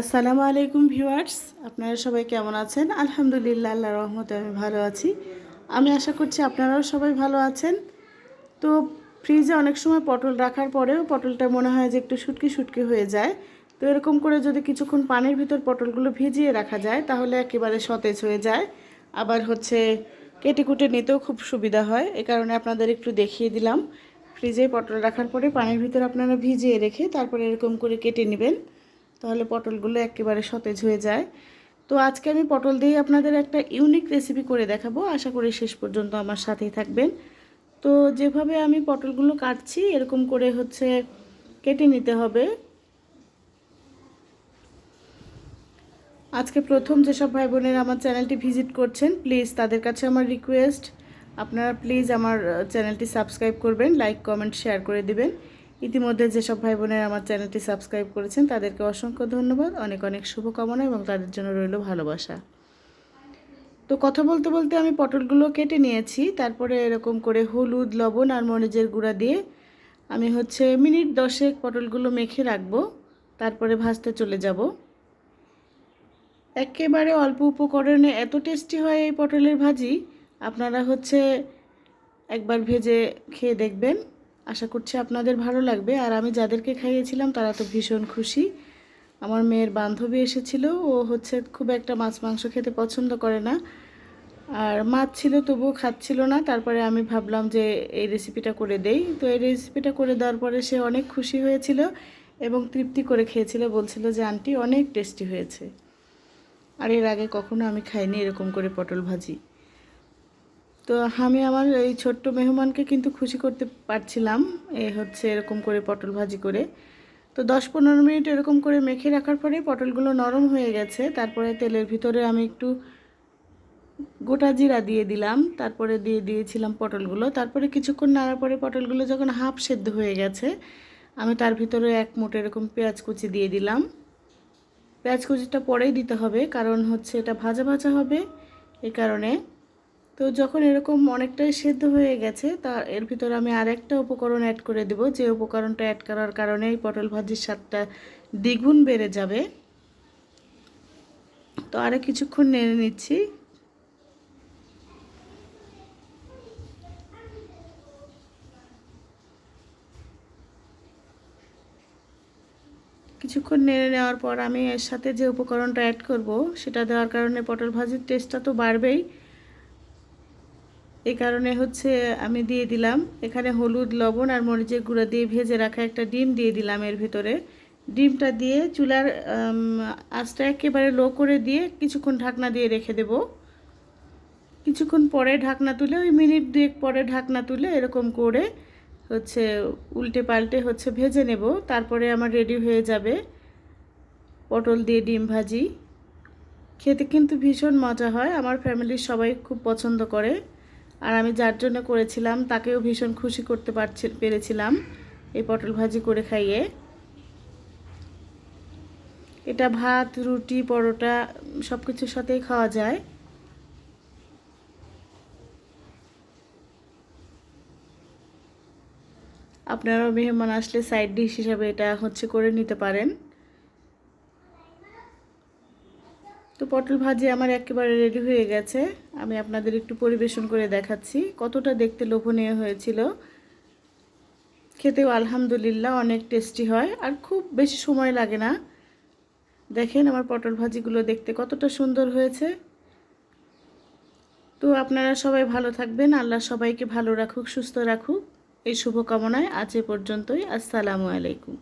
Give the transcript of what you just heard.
আসসালামু আলাইকুম ভিউয়ার্স, আপনারা সবাই কেমন আছেন? আলহামদুলিল্লাহ আল্লাহ রহমতে আমি ভালো আছি। আমি আশা করছি আপনারাও সবাই ভালো আছেন। তো ফ্রিজে অনেক সময় পটল রাখার পরেও পটলটা মনে হয় যে একটু শুটকি শুটকি হয়ে যায়। তো এরকম করে যদি কিছুক্ষণ পানির ভিতর পটলগুলো ভিজিয়ে রাখা যায়, তাহলে একেবারে সতেজ হয়ে যায়। আবার হচ্ছে কেটে কুটে নিতেও খুব সুবিধা হয়। এ কারণে আপনাদের একটু দেখিয়ে দিলাম। ফ্রিজে পটল রাখার পরে পানির ভিতর আপনারা ভিজিয়ে রেখে তারপরে এরকম করে কেটে নেবেন। তাহলে পটলগুলো একেবারে সতেজ হয়ে যায়। তো আজকে আমি পটল দিয়ে আপনাদের একটা ইউনিক রেসিপি করে দেখাবো। আশা করি শেষ পর্যন্ত আমার সাথেই থাকবেন। তো যেভাবে আমি পটলগুলো কাটছি, এরকম করে হচ্ছে কেটে নিতে হবে। আজকে প্রথম যেসব ভাই বোনের আমার চ্যানেলটি ভিজিট করছেন প্লিজ তাদের কাছে আমার রিকোয়েস্ট আপনারা প্লিজ আমার চ্যানেলটি সাবস্ক্রাইব করবেন লাইক কমেন্ট শেয়ার করে দিবেন। ইতিমধ্যে যেসব ভাই বোনের আমার চ্যানেলটি সাবস্ক্রাইব করেছেন, তাদেরকে অসংখ্য ধন্যবাদ। অনেক অনেক শুভকামনা এবং তাদের জন্য রইল ভালোবাসা। তো কথা বলতে বলতে আমি পটলগুলো কেটে নিয়েছি, তারপরে এরকম করে হলুদ, লবণ আর মরিচের গুঁড়া দিয়ে আমি হচ্ছে মিনিট দশেক পটলগুলো মেখে রাখব, তারপরে ভাজতে চলে যাব। একেবারে অল্প উপকরণে এত টেস্টি হয় এই পটলের ভাজি, আপনারা হচ্ছে একবার ভেজে খেয়ে দেখবেন। আশা করছি আপনাদের ভালো লাগবে। আর আমি যাদেরকে খাইয়েছিলাম, তারা তো ভীষণ খুশি। আমার মেয়ের বান্ধবী এসেছিল, ও হচ্ছে খুব একটা মাছ, মাংস খেতে পছন্দ করে না। আর মাছ ছিল, তবুও খাচ্ছিল না। তারপরে আমি ভাবলাম যে এই রেসিপিটা করে দেই। তো এই রেসিপিটা করে দেওয়ার পরে সে অনেক খুশি হয়েছিল এবং তৃপ্তি করে খেয়েছিল। বলছিল যে, আন্টি, অনেক টেস্টি হয়েছে। আর এর আগে কখনো আমি খাইনি এরকম করে পটল ভাজি। তো আমি আমার এই ছোট্ট মেহমানকে কিন্তু খুশি করতে পারছিলাম, এ হচ্ছে এরকম করে পটল ভাজি করে। তো দশ পনেরো মিনিট এরকম করে মেখে রাখার পরে পটলগুলো নরম হয়ে গেছে। তারপরে তেলের ভিতরে আমি একটু গোটা জিরা দিয়ে দিলাম, তারপরে দিয়ে দিয়েছিলাম পটলগুলো। তারপরে কিছুক্ষণ নাড়ার পরে পটলগুলো যখন হাফ সেদ্ধ হয়ে গেছে, আমি তার ভিতরে এক মুঠ এরকম পেঁয়াজ কুচি দিয়ে দিলাম। পেঁয়াজ কুচিটা পরেই দিতে হবে, কারণ হচ্ছে এটা ভাজা ভাজা হবে এই কারণে তো যখন এরকম অনেকটাই সেদ্ধ হয়ে গেছে, তা এর ভিতরে আমি আরেকটা উপকরণ অ্যাড করে দেব। যে উপকরণটা অ্যাড করার কারণে এই পটল ভাজির স্বাদটা দ্বিগুণ বেড়ে যাবে। তো আরও কিছুক্ষণ নেড়ে নিচ্ছি। কিছুক্ষণ নেড়ে নেওয়ার পর আমি এর সাথে যে উপকরণটা অ্যাড করব, সেটা দেওয়ার কারণে পটল ভাজির টেস্টটা তো বাড়বেই। এই কারণে হচ্ছে আমি দিয়ে দিলাম। এখানে হলুদ, লবণ আর মরিচের গুঁড়া দিয়ে ভেজে রাখা একটা ডিম দিয়ে দিলাম এর ভিতরে। ডিমটা দিয়ে চুলার আঁচটা একেবারে লো করে দিয়ে কিছুক্ষণ ঢাকনা দিয়ে রেখে দেব। কিছুক্ষণ পরে ঢাকনা তুলে, ওই মিনিট দুয়েক পরে ঢাকনা তুলে এরকম করে হচ্ছে উল্টে পাল্টে হচ্ছে ভেজে নেব। তারপরে আমার রেডি হয়ে যাবে পটল দিয়ে ডিম ভাজি। খেতে কিন্তু ভীষণ মজা হয়। আমার ফ্যামিলির সবাই খুব পছন্দ করে। আর আমি যার জন্য করেছিলাম, তাকেও ভীষণ খুশি করতে পারছি, পেরেছিলাম। এই পটল ভাজি করে খাইয়ে। এটা ভাত, রুটি, পরোটা সব কিছুর সাথেই খাওয়া যায়। আপনারাও মেহমান আসলে সাইড ডিশ হিসাবে এটা হচ্ছে করে নিতে পারেন। তো পটল ভাজি আমার একেবারে রেডি হয়ে গেছে। আমি আপনাদের একটু পরিবেশন করে দেখাচ্ছি, কতটা দেখতে লোভনীয় হয়েছিল। খেতেও আলহামদুলিল্লাহ অনেক টেস্টি হয়, আর খুব বেশি সময় লাগে না। দেখেন আমার পটল ভাজিগুলো দেখতে কতটা সুন্দর হয়েছে। তো আপনারা সবাই ভালো থাকবেন, আল্লাহ সবাইকে ভালো রাখুক, সুস্থ রাখুক। এই শুভকামনায় আজ এ পর্যন্তই, আসসালামু আলাইকুম।